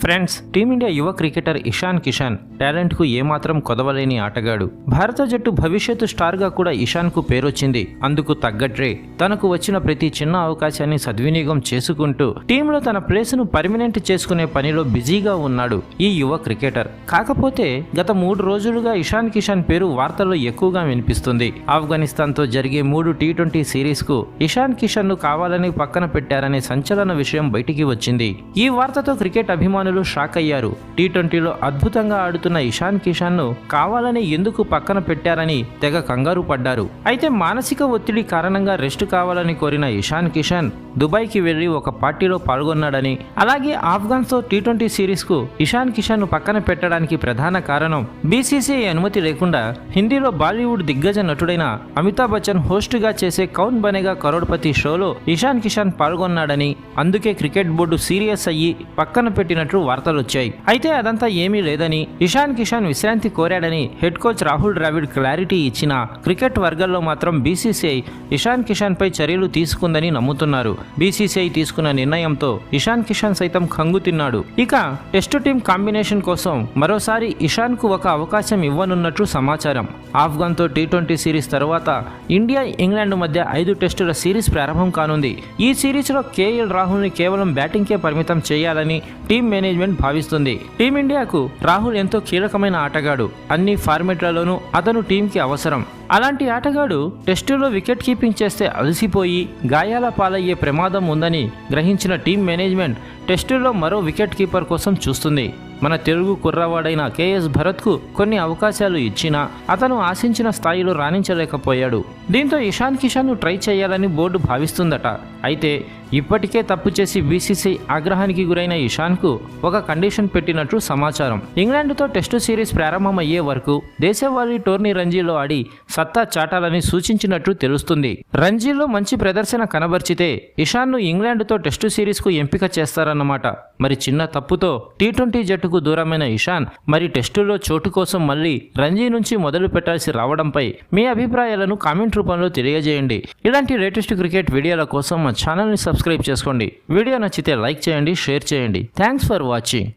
Friends team India యువ cricketer Ishan Kishan టాలెంట్కు ఏమాత్రం కొదవలేని ఆటగాడు. భారత జట్టు భవిష్యత్తు స్టార్గా కూడా ఇషాన్కు పేరొచ్చింది. అందుకు తగ్గట్రే తనకు వచ్చిన ప్రతి చిన్న అవకాశాన్ని సద్వినియోగం చేసుకుంటూ టీంలో తన ప్లేస్ను పర్మినెంట్ చేసుకునే పనిలో బిజీగా ఉన్నాడు ఈ యువ క్రికెటర్. కాకపోతే గత మూడు రోజులుగా ఇషాన్ కిషాన్ పేరు వార్తల్లో ఎక్కువగా వినిపిస్తుంది. ఆఫ్ఘనిస్తాన్తో జరిగే మూడు టీ ట్వంటీ సిరీస్కు ఇషాన్ కిషాన్ను కావాలని పక్కన పెట్టారనే సంచలన విషయం బయటికి వచ్చింది. ఈ వార్తతో క్రికెట్ అభిమానులు షాక్ అయ్యారు. టీ ట్వంటీలో అద్భుతంగా ఆడుతున్న ఇషాన్ కిషాన్ను కావాలని ఎందుకు పక్కన పెట్టారని తెగ కంగారు పడ్డారు. అయితే మానసిక ఒత్తిడి కారణంగా రెస్ట్ కావాలని కోరిన ఇషాన్ కిషాన్ దుబాయ్కి వెళ్ళి ఒక పార్టీలో పాల్గొన్నాడని అలాగే ఆఫ్ఘన్తో టీ ట్వంటీ సిరీస్కు ఇషాన్ కిషన్ను పక్కన పెట్టడానికి ప్రధాన కారణం బీసీసీఐ అనుమతి లేకుండా హిందీలో బాలీవుడ్ దిగ్గజ నటుడైన అమితాబ్ బచ్చన్ హోస్టుగా చేసే కౌన్ బనేగా కరోడ్పతి షోలో ఇషాన్ కిషాన్ పాల్గొన్నాడని అందుకే క్రికెట్ బోర్డు సీరియస్ అయ్యి పక్కన పెట్టినట్లు వార్తలు వచ్చాయి అయితే అదంతా ఏమీ లేదని ఇషాన్ కిషాన్ విశ్రాంతి కోరాడని head coach Rahul Dravid clarity ఇచ్చిన క్రికెట్ వర్గాల్లో మాత్రం బీసీసీఐ ఇషాన్ కిషాన్ పై చర్యలు తీసుకుందని నమ్ముతున్నారు. బీసీసీఐ తీసుకున్న నిర్ణయంతో ఇషాన్ కిషన్ సైతం కంగు తిన్నాడు. ఇక టెస్టు టీం కాంబినేషన్ కోసం మరోసారి ఇషాన్కు ఒక అవకాశం ఇవ్వనున్నట్లు సమాచారం. ఆఫ్ఘన్తో టీ ట్వంటీ సిరీస్ తర్వాత ఇండియా ఇంగ్లాండ్ మధ్య ఐదు టెస్టుల సిరీస్ ప్రారంభం కానుంది. ఈ సిరీస్లో కేఎల్ రాహుల్ని కేవలం బ్యాటింగ్కే పరిమితం చేయాలని టీం మేనేజ్మెంట్ భావిస్తుంది. టీమిండియాకు రాహుల్ ఎంతో కీలకమైన ఆటగాడు. అన్ని ఫార్మెట్లలోనూ అతను టీంకి అవసరం. అలాంటి ఆటగాడు టెస్టులో వికెట్ కీపింగ్ చేస్తే అలసిపోయి గాయాల పాలయ్యే ప్రమాదం ఉందని గ్రహించిన టీం మేనేజ్మెంట్ టెస్టులో మరో వికెట్ కీపర్ కోసం చూస్తుంది. మన తెలుగు కుర్రవాడైన కేఎస్ భరత్కు కొన్ని అవకాశాలు ఇచ్చినా అతను ఆశించిన స్థాయిలో రాణించలేకపోయాడు. దీంతో ఇషాన్ కిషాన్ను ట్రై చేయాలని బోర్డు భావిస్తుందట. అయితే ఇప్పటికే తప్పు చేసి బీసీసీ ఆగ్రహానికి గురైన ఇషాన్కు ఒక కండిషన్ పెట్టినట్లు సమాచారం. ఇంగ్లాండ్తో టెస్టు సిరీస్ ప్రారంభమయ్యే వరకు దేశవాళీ టోర్నీ రంజీలో ఆడి సత్తా చాటాలని సూచించినట్లు తెలుస్తుంది. రంజీలో మంచి ప్రదర్శన కనబర్చితే ఇషాన్ను ఇంగ్లాండ్తో టెస్టు సిరీస్కు ఎంపిక చేస్తారన్నమాట. మరి చిన్న తప్పుతో టీ ట్వంటీ జట్టుకు దూరమైన ఇషాన్ మరి టెస్టులో చోటు కోసం మళ్ళీ రంజీ నుంచి మొదలు పెట్టాల్సి రావడంపై మీ అభిప్రాయాలను కామెంట్ రూపంలో తెలియజేయండి. ఇలాంటి లేటెస్ట్ క్రికెట్ వీడియోల కోసం మా ఛానల్ని సబ్స్క్రైబ్ చేసుకోండి. వీడియో నచ్చితే లైక్ చేయండి షేర్ చేయండి. Thanks for watching.